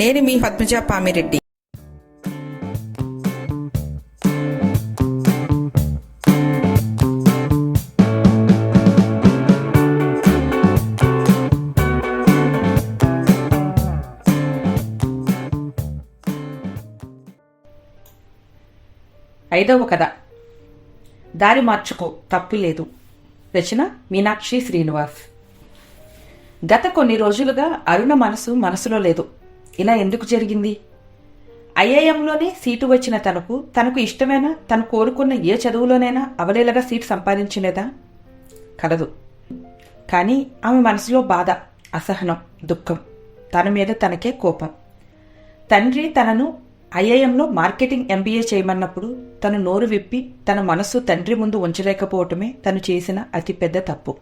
నేను మీ పద్మజ పామిరెడ్డి. ఐదవ కథ. దారి మార్చుకో తప్పు లేదు. రచన మీనాక్షి శ్రీనివాస్. గత కొన్ని రోజులుగా అరుణ మనసు మనసులో లేదు. ఇలా ఎందుకు జరిగింది? ఐఐఎంలోనే సీటు వచ్చిన తనకు తనకు ఇష్టమైన? తను కోరుకున్న ఏ చదువులోనైనా అవలేలగా సీటు సంపాదించలేదా? కలదు. కానీ ఆమె మనసులో బాధ అసహనం దుఃఖం. తన మీద తనకే కోపం. తండ్రి తనను ఐఐఎంలో మార్కెటింగ్ ఎంబీఏ చేయమన్నప్పుడు తను నోరు విప్పి తన మనస్సు తండ్రి ముందు ఉంచలేకపోవటమే తను చేసిన అతిపెద్ద తప్పు.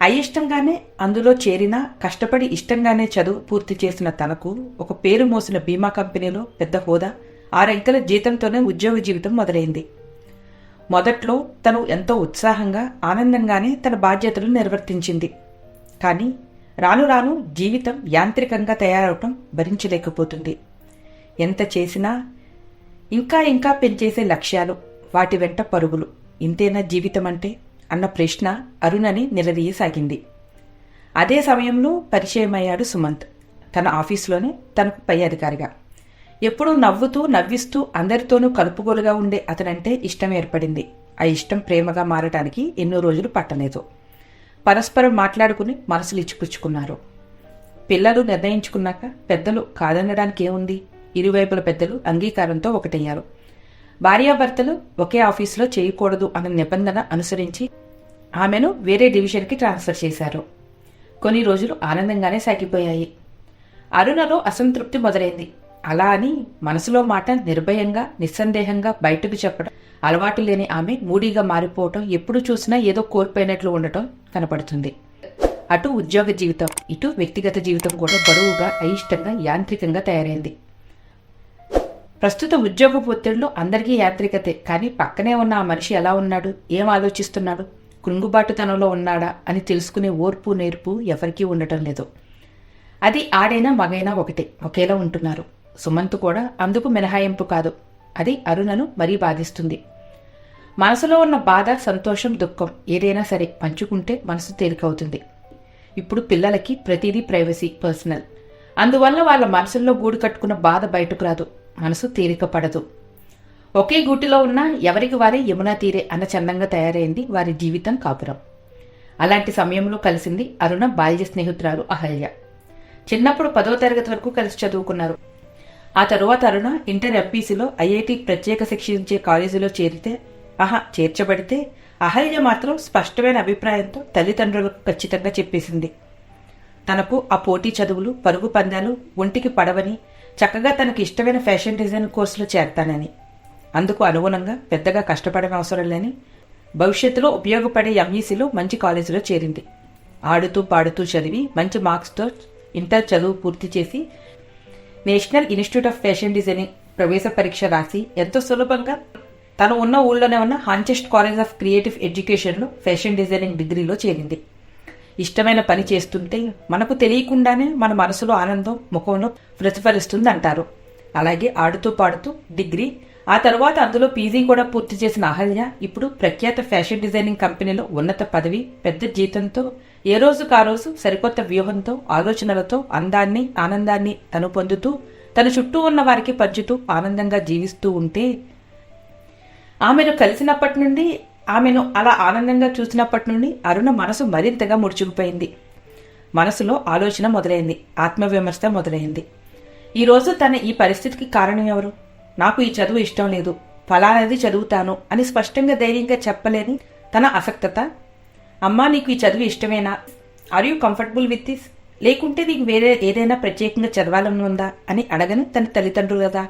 అయిష్టంగానే అందులో చేరినా కష్టపడి ఇష్టంగానే చదువు పూర్తి చేసిన తనకు ఒక పేరు మోసిన బీమా కంపెనీలో పెద్ద హోదా ఆరంకెల జీతంతోనే ఉద్యోగ జీవితం మొదలైంది. మొదట్లో తను ఎంతో ఉత్సాహంగా ఆనందంగానే తన బాధ్యతలు నిర్వర్తించింది. కానీ రాను రాను జీవితం యాంత్రికంగా తయారవటం భరించలేకపోతుంది. ఎంత చేసినా ఇంకా ఇంకా పెంచేసే లక్ష్యాలు వాటి వెంట పరుగులు. ఇంతేనా జీవితం అంటే అన్న ప్రశ్న అరుణని నిలదీయసాగింది. అదే సమయంలో పరిచయమయ్యాడు సుమంత్. తన ఆఫీసులోనే తనకు పై అధికారిగా. ఎప్పుడూ నవ్వుతూ నవ్విస్తూ అందరితోనూ కలుపుగోలుగా ఉండే అతనంటే ఇష్టం ఏర్పడింది. ఆ ఇష్టం ప్రేమగా మారటానికి ఎన్నో రోజులు పట్టలేదు. పరస్పరం మాట్లాడుకుని మనసులు ఇచ్చిపుచ్చుకున్నారు. పిల్లలు నిర్ణయించుకున్నాక పెద్దలు కాదనడానికి ఏముంది? ఇరువైపుల పెద్దలు అంగీకారంతో ఒకటయ్యారు. భార్యాభర్తలు ఒకే ఆఫీసులో చేయకూడదు అన్న నిబంధన అనుసరించి ఆమెను వేరే డివిజన్కి ట్రాన్స్ఫర్ చేశారు. కొన్ని రోజులు ఆనందంగానే సాగిపోయాయి. అరుణలో అసంతృప్తి మొదలైంది. అలా అని మనసులో మాట నిర్భయంగా నిస్సందేహంగా బయటకు చెప్పడం అలవాటు లేని ఆమె మూడీగా మారిపోవటం ఎప్పుడు చూసినా ఏదో కోల్పోయినట్లు ఉండటం కనపడుతుంది. అటు ఉద్యోగ జీవితం ఇటు వ్యక్తిగత జీవితం కూడా బరువుగా అయిష్టంగా యాంత్రికంగా తయారైంది. ప్రస్తుత ఉద్యోగ ఒత్తిడిలో అందరికీ యాంత్రికతే కానీ పక్కనే ఉన్న ఆ మనిషి ఎలా ఉన్నాడు? ఏం ఆలోచిస్తున్నాడు? కృంగుబాటుతనంలో ఉన్నాడా అని తెలుసుకునే ఓర్పు నేర్పు ఎవరికీ ఉండటం లేదు. అది ఆడైనా మగైనా ఒకటే ఒకేలా ఉంటున్నారు. సుమంత్ కూడా అందుకు మినహాయింపు కాదు. అది అరుణను మరీ బాధిస్తుంది. మనసులో ఉన్న బాధ సంతోషం దుఃఖం ఏదైనా సరే పంచుకుంటే మనసు తేలికవుతుంది. ఇప్పుడు పిల్లలకి ప్రతిదీ ప్రైవసీ పర్సనల్. అందువల్ల వాళ్ళ మనసుల్లో గూడు కట్టుకున్న బాధ బయటకు రాదు. మనసు తేలిక పడదు ఒకే గూటిలో ఉన్న ఎవరికి వారే యమునా తీరే అన్న చందంగా తయారైంది వారి జీవితం కాపురం. అలాంటి సమయంలో కలిసింది అరుణ బాల్య స్నేహితురాలు అహల్య. చిన్నప్పుడు పదో తరగతి వరకు కలిసి చదువుకున్నారు. ఆ తరువాత అరుణ ఇంటర్ ఎంపీసీలో ఐఐటి ప్రత్యేక శిక్షించే కాలేజీలో చేరితే ఆహా చేర్చబడితే అహల్య మాత్రం స్పష్టమైన అభిప్రాయంతో తల్లిదండ్రులకు ఖచ్చితంగా చెప్పేసింది. తనకు ఆ పోటీ చదువులు పరుగు పందాలు ఒంటికి పడవని చక్కగా తనకు ఇష్టమైన ఫ్యాషన్ డిజైన్ కోర్సులో చేరతానని. అందుకు అనుగుణంగా పెద్దగా కష్టపడని అవసరం లేని భవిష్యత్తులో ఉపయోగపడే ఎంఈసీలో మంచి కాలేజీలో చేరింది. ఆడుతూ పాడుతూ చదివి మంచి మార్క్స్తో ఇంటర్ చదువు పూర్తి చేసి national institute of fashion designing ప్రవేశ పరీక్ష రాసి ఎంతో సులభంగా తను ఉన్న ఊళ్ళోనే ఉన్న హాంచెస్ట్ కాలేజ్ ఆఫ్ క్రియేటివ్ ఎడ్యుకేషన్లో ఫ్యాషన్ డిజైనింగ్ డిగ్రీలో చేరింది. ఇష్టమైన పని చేస్తుంటే మనకు తెలియకుండానే మన మనసులో ఆనందం ముఖంలో ప్రతిఫలిస్తుంది అంటారు అలాగే ఆడుతూ పాడుతూ డిగ్రీ ఆ తర్వాత అందులో పీజీ కూడా పూర్తి చేసిన అహల్య ఇప్పుడు ప్రఖ్యాత ఫ్యాషన్ డిజైనింగ్ కంపెనీలో ఉన్నత పదవి పెద్ద జీతంతో ఏ రోజుకు ఆ రోజు సరికొత్త వ్యూహంతో ఆలోచనలతో అందాన్ని ఆనందాన్ని తను పొందుతూ తన చుట్టూ ఉన్న వారికి పంచుతూ ఆనందంగా జీవిస్తూ ఉంటే ఆమెను కలిసినప్పటి నుండి ఆమెను అలా ఆనందంగా చూసినప్పటి నుండి అరుణ మనసు మరింతగా ముడుచుకుపోయింది. మనసులో ఆలోచన మొదలైంది ఆత్మవిమర్శ మొదలైంది. ఈరోజు తన ఈ పరిస్థితికి కారణం ఎవరు? నాకు ఈ చదువు ఇష్టం లేదు. ఫలానది చదువుతాను అని స్పష్టంగా ధైర్యంగా చెప్పలేని తన అసక్తత అమ్మా నీకు ఈ చదువు ఇష్టమేనా? Are you comfortable with this లేకుంటే నీకు వేరే ఏదైనా ప్రత్యేకంగా చదవాలని ఉందా అని అడగని తన తల్లిదండ్రులు కదా.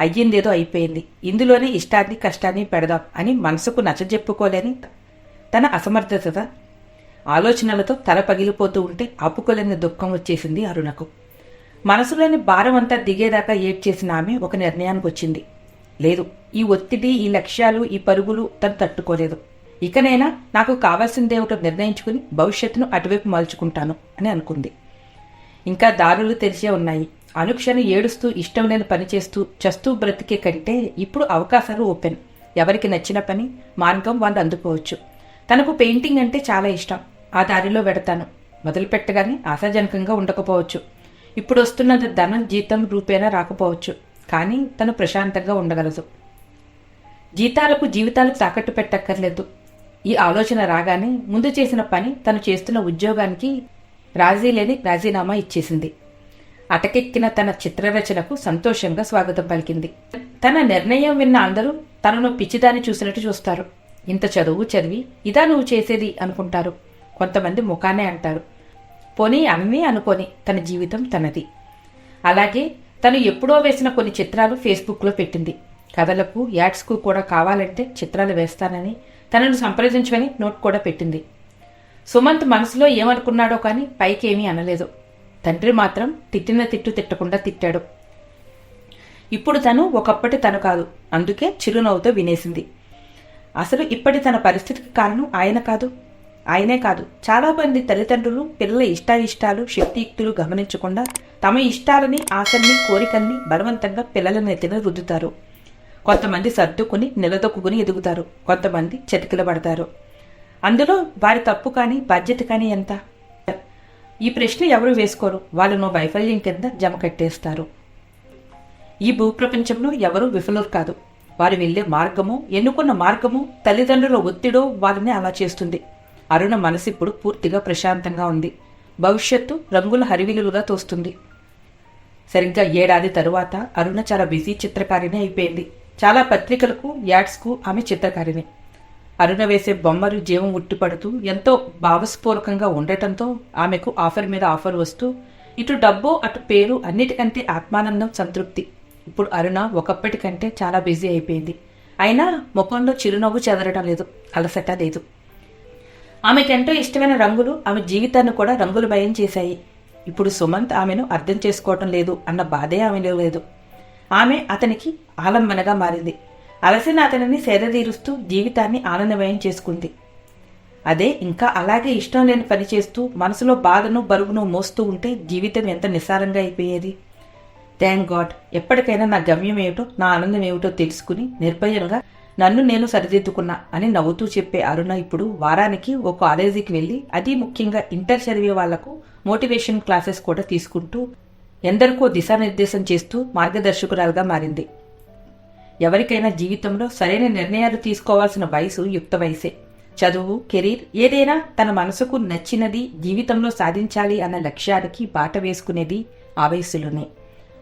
అయ్యిందేదో అయిపోయింది. ఇందులోనే ఇష్టాన్ని కష్టాన్ని పెడదాం అని మనసుకు నచ్చజెప్పుకోలేని తన అసమర్థత. ఆలోచనలతో తల పగిలిపోతూ ఉంటే ఆపుకోలేని దుఃఖం వచ్చేసింది అరుణకు. మనసులోని భారం అంతా దిగేదాకా ఏడ్చేసిన ఆమె ఒక నిర్ణయానికి వచ్చింది లేదు ఈ ఒత్తిడి ఈ లక్ష్యాలు ఈ పరుగులు తను తట్టుకోలేదు. ఇకనైనా నాకు కావాల్సిందే ఒకటి నిర్ణయించుకుని భవిష్యత్తును అటువైపు మలుచుకుంటాను అని అనుకుంది. ఇంకా దారులు తెరిచే ఉన్నాయి. అనుక్షణం ఏడుస్తూ ఇష్టం లేని పని చేస్తూ చస్తూ బ్రతికే కంటే ఇప్పుడు అవకాశాలు ఓపెన్. ఎవరికి నచ్చిన పని మార్గం వాళ్ళు అందుకోవచ్చు. తనకు పెయింటింగ్ అంటే చాలా ఇష్టం. ఆ దారిలో వెడతాను. మొదలుపెట్టగానే ఆశాజనకంగా ఉండకపోవచ్చు. ఇప్పుడు వస్తున్నది ధనం జీతం రూపేణా రాకపోవచ్చు కానీ తను ప్రశాంతంగా ఉండగలదు. జీతాలకు జీవితాలకు తాకట్టు పెట్టక్కర్లేదు. ఈ ఆలోచన రాగానే ముందు చేసిన పని తను చేస్తున్న ఉద్యోగానికి రాజీ లేని రాజీనామా ఇచ్చేసింది. అటకెక్కిన తన చిత్రరచనకు సంతోషంగా స్వాగతం పలికింది. తన నిర్ణయం విన్న అందరూ తనను పిచ్చిదాన్ని చూసినట్టు చూస్తారు. ఇంత చదువు చదివి ఇదా నువ్వు చేసేది అనుకుంటారు. కొంతమంది ముఖానే అంటారు. పోనీ అన్నీ అనుకొని తన జీవితం తనది. అలాగే తను ఎప్పుడో వేసిన కొన్ని చిత్రాలు ఫేస్బుక్లో పెట్టింది. కథలకు యాడ్స్కు కూడా కావాలంటే చిత్రాలు వేస్తానని తనను సంప్రదించమని నోట్ కూడా పెట్టింది. సుమంత్ మనసులో ఏమనుకున్నాడో కానీ పైకి ఏమీ అనలేదు. తండ్రి మాత్రం తిట్టిన తిట్టు తిట్టకుండా తిట్టాడు. ఇప్పుడు తను ఒకప్పటి తను కాదు. అందుకే చిరునవ్వుతో వినేసింది. అసలు ఇప్పటి తన పరిస్థితికి కారణం ఆయన కాదు. ఆయనే కాదు చాలా మంది తల్లిదండ్రులు పిల్లల ఇష్టాయిష్టాలు శక్తియుక్తులు గమనించకుండా తమ ఇష్టాలని ఆశల్ని కోరికల్ని బలవంతంగా పిల్లల నెత్తిన రుద్దుతారు. కొంతమంది సర్దుకుని నిలదొక్కుని ఎదుగుతారు. కొంతమంది చతికిల పడతారు అందులో వారి తప్పు కానీ బాధ్యత కానీ ఎంత? ఈ ప్రశ్న ఎవరు వేసుకోరు? వాళ్ళను వైఫల్యం కింద జమ కట్టేస్తారు. ఈ భూప్రపంచంలో ఎవరూ విఫలం కాదు. వారు వెళ్ళే మార్గము ఎన్నుకున్న మార్గము తల్లిదండ్రుల ఒత్తిడో వారిని అలా చేస్తుంది. అరుణ మనసిప్పుడు పూర్తిగా ప్రశాంతంగా ఉంది. భవిష్యత్తు రంగుల హరివిలులుగా తోస్తుంది. సరిగ్గా ఏడాది తరువాత అరుణ చాలా బిజీ చిత్రకారిణి అయిపోయింది. చాలా పత్రికలకు యాడ్స్కు ఆమె చిత్రకారిణి. అరుణ వేసే బొమ్మలు జీవం ఉట్టిపడుతూ ఎంతో భావస్ఫూరకంగా ఉండటంతో ఆమెకు ఆఫర్ మీద ఆఫర్ వస్తూ ఇటు డబ్బు అటు పేరు అన్నిటికంటే ఆత్మానందం సంతృప్తి. ఇప్పుడు అరుణ ఒకప్పటికంటే చాలా బిజీ అయిపోయింది. అయినా ముఖంలో చిరునవ్వు చెదరడం లేదు అలసట లేదు. ఆమెకెంతో ఇష్టమైన రంగులు ఆమె జీవితాన్ని కూడా రంగులు భయం చేశాయి. ఇప్పుడు సుమంత్ ఆమెను అర్థం చేసుకోవటం లేదు అన్న బాధే ఆమెలో లేదు. ఆమె అతనికి ఆలంబనగా మారింది. అలసిన అతనిని సేదతీరుస్తూ జీవితాన్ని ఆనందమయం చేసుకుంది. అదే ఇంకా అలాగే ఇష్టం లేని పని చేస్తూ మనసులో బాధను బరువును మోస్తూ ఉంటే జీవితం ఎంత నిస్సారంగా అయిపోయేది. థ్యాంక్ గాడ్ ఎప్పటికైనా నా గమ్యం ఏమిటో నా ఆనందం ఏమిటో తెలుసుకుని నిర్భయంగా నన్ను నేను సరిదిద్దుకున్నా అని నవ్వుతూ చెప్పే అరుణ ఇప్పుడు వారానికి ఓ కాలేజీకి వెళ్ళి అది ముఖ్యంగా ఇంటర్ చదివే వాళ్ళకు మోటివేషన్ క్లాసెస్ కూడా తీసుకుంటూ ఎందరికో దిశానిర్దేశం చేస్తూ మార్గదర్శకురాలుగా మారింది. ఎవరికైనా జీవితంలో సరైన నిర్ణయాలు తీసుకోవాల్సిన వయసు యుక్త వయసే. చదువు కెరీర్ ఏదైనా తన మనసుకు నచ్చినది జీవితంలో సాధించాలి అన్న లక్ష్యానికి బాట వేసుకునేది ఆ వయసులోనే.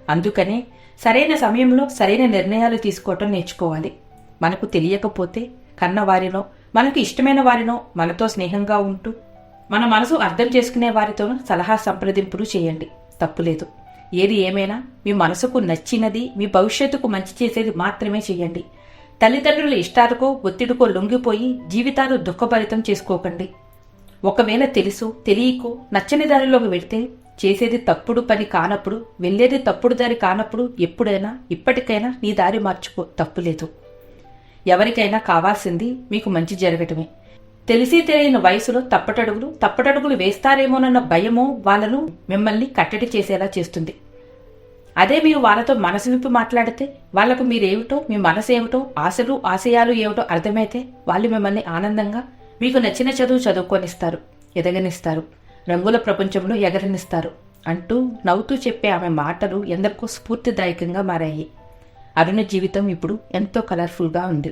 అందుకనే సరైన సమయంలో సరైన నిర్ణయాలు తీసుకోవటం నేర్చుకోవాలి. మనకు తెలియకపోతే కన్న వారినో మనకు ఇష్టమైన వారినో మనతో స్నేహంగా ఉంటూ మన మనసు అర్థం చేసుకునే వారితో సలహా సంప్రదింపులు చేయండి. తప్పులేదు. ఏది ఏమైనా మీ మనసుకు నచ్చినది మీ భవిష్యత్తుకు మంచి చేసేది మాత్రమే చేయండి. తల్లిదండ్రుల ఇష్టాలకో ఒత్తిడికో లొంగిపోయి జీవితాలు దుఃఖభరితం చేసుకోకండి. ఒకవేళ తెలుసు తెలియకో నచ్చని దారిలోకి వెళితే చేసేది తప్పుడు పని కానప్పుడు వెళ్ళేది తప్పుడు దారి కానప్పుడు ఎప్పుడైనా ఇప్పటికైనా నీ దారి మార్చుకో. తప్పులేదు. ఎవరికైనా కావాల్సింది మీకు మంచి జరగటమే. తెలిసి తెలియని వయసులో తప్పటడుగులు తప్పటడుగులు వేస్తారేమోనన్న భయమో వాళ్ళను మిమ్మల్ని కట్టడి చేసేలా చేస్తుంది. అదే మీరు వాళ్ళతో మనసు విప్పి మాట్లాడితే వాళ్ళకు మీరేమిటో మీ మనసు ఏమిటో ఆశలు ఆశయాలు ఏమిటో అర్థమైతే వాళ్ళు మిమ్మల్ని ఆనందంగా మీకు నచ్చిన చదువు చదువుకొనిస్తారు ఎదగనిస్తారు రంగుల ప్రపంచంలో ఎగరనిస్తారు అంటూ నవ్వుతూ చెప్పే ఆమె మాటలు ఎందరికో స్ఫూర్తిదాయకంగా మారాయి. అరుణ జీవితం ఇప్పుడు ఎంతో కలర్ఫుల్గా ఉంది.